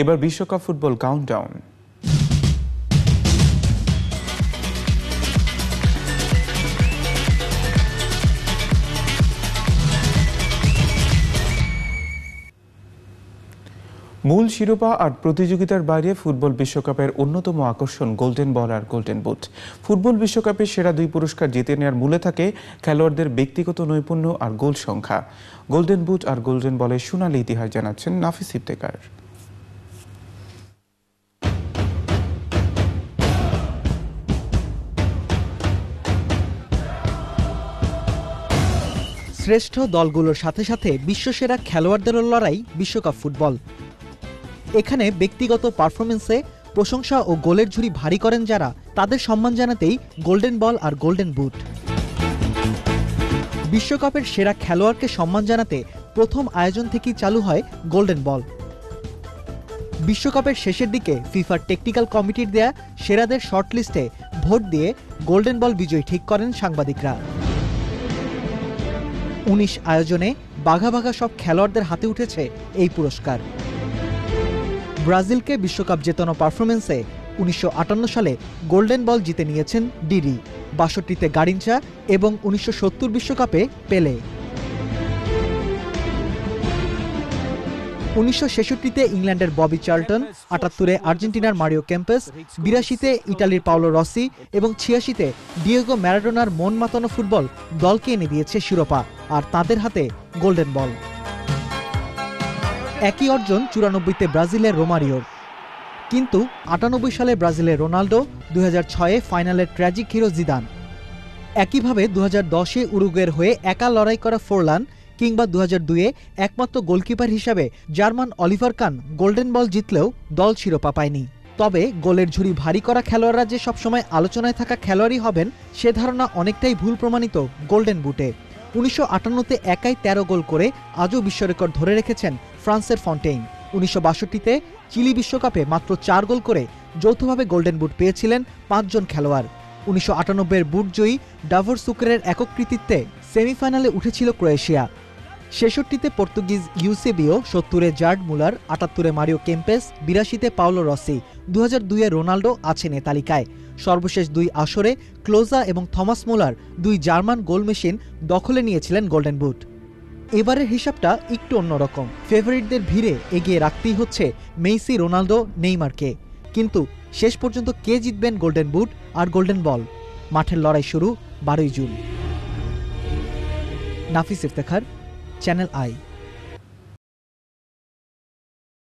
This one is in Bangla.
এবার বিশ্বকাপ ফুটবল কাউন্টডাউন মূল শিরোপা আর প্রতিযোগিতার বাইরে ফুটবল বিশ্বকাপের অন্যতম আকর্ষণ গোল্ডেন বল আর গোল্ডেন বুট। ফুটবল বিশ্বকাপে সেরা দুই পুরস্কার জিতে নেওয়ার মূলে থাকে খেলোয়াড়দের ব্যক্তিগত নৈপুণ্য আর গোল সংখ্যা। গোল্ডেন বুট আর গোল্ডেন বলের সোনালি ইতিহাস জানাচ্ছেন নাফিস ইফতেকার শ্রেষ্ঠ দলগুলোর সাথে সাথে বিশ্বসেরা খেলোয়াড়দেরও লড়াই বিশ্বকাপ ফুটবল। এখানে ব্যক্তিগত পারফরমেন্সে প্রশংসা ও গোলের ঝুড়ি ভারী করেন যারা, তাদের সম্মান জানাতেই গোল্ডেন বল আর গোল্ডেন বুট। বিশ্বকাপের সেরা খেলোয়াড়কে সম্মান জানাতে প্রথম আয়োজন থেকেই চালু হয় গোল্ডেন বল। বিশ্বকাপের শেষের দিকে ফিফার টেকনিক্যাল কমিটির দেয়া সেরাদের শর্টলিস্টে ভোট দিয়ে গোল্ডেন বল বিজয়ী ঠিক করেন সাংবাদিকরা। উনিশ আয়োজনে বাঘা বাঘা সব খেলোয়াড়দের হাতে উঠেছে এই পুরস্কার। ব্রাজিলকে বিশ্বকাপ জেতানো পারফরমেন্সে উনিশশো আটান্ন সালে গোল্ডেন বল জিতে নিয়েছেন ডিডি, বাষট্টিতে গারিঞ্চা এবং উনিশশো বিশ্বকাপে পেলে। উনিশশো ছেষট্টিতে ইংল্যান্ডের ববি চার্লটন, আটাত্তরে আর্জেন্টিনার মারিও ক্যাম্পাস, বিরাশিতে ইটালির পাওলো রসি এবং ছিয়াশিতে ডিয়েগো ম্যারাডোনার মন মাতানো ফুটবল দলকে এনে দিয়েছে শিরোপা, আর তাদের হাতে গোল্ডেন বল। একই অর্জন চুরানব্বইতে ব্রাজিলের রোমারিওর। কিন্তু আটানব্বই সালে ব্রাজিলের রোনাল্ডো দুই হাজার ছয়ে ফাইনালের ট্র্যাজিক হিরো জিদান। একইভাবে দু হাজার দশে উরুগুয়ের হয়ে একা লড়াই করা ফোরলান কিংবা দু হাজার দুয়ে একমাত্র গোলকিপার হিসাবে German Oliver Kahn golden ball জিতলেও দল শিরোপা পায়নি। তবে গোলের ঝুড়ি ভারী করা খেলোয়াড়রা যে সবসময় আলোচনায় থাকা খেলোয়াড়ই হবেন, সে ধারণা অনেকটাই ভুল প্রমাণিত গোল্ডেন বুটে। উনিশশো আটান্নতে একাই তেরো গোল করে আজও বিশ্ব রেকর্ড ধরে রেখেছেন ফ্রান্সের ফন্টেইন। উনিশশো বাষট্টিতে চিলি বিশ্বকাপে মাত্র চার গোল করে যৌথভাবে গোল্ডেন বুট পেয়েছিলেন পাঁচজন খেলোয়াড়। উনিশশো আটানব্বইয়ের বুট জয়ী ডাভর সুকেরের একক কৃতিত্বে সেমিফাইনালে উঠেছিল ক্রোয়েশিয়া। ছেষট্টিতে পর্তুগিজ ইউসেবিও, সত্তরে জার্ড মুলার, আটাত্তরে মারিও কেম্পেস, বিরাশিতে পাওলো রসি দু দুইয়ে রোনাল্ডো আছেন এ তালিকায়। সর্বশেষ দুই আসরে ক্লোজা এবং থমাস মুলার দুই জার্মান গোল মেশিন দখলে নিয়েছিলেন গোল্ডেন বুট। এবারের হিসাবটা একটু অন্যরকম। ফেভারিটদের ভিড়ে এগিয়ে রাখতেই হচ্ছে মেইসি রোনালদো নেইমারকে। কিন্তু শেষ পর্যন্ত কে জিতবেন গোল্ডেন বুট আর গোল্ডেন বল? মাঠের লড়াই শুরু বারোই June. Nafis Iftekhar channel I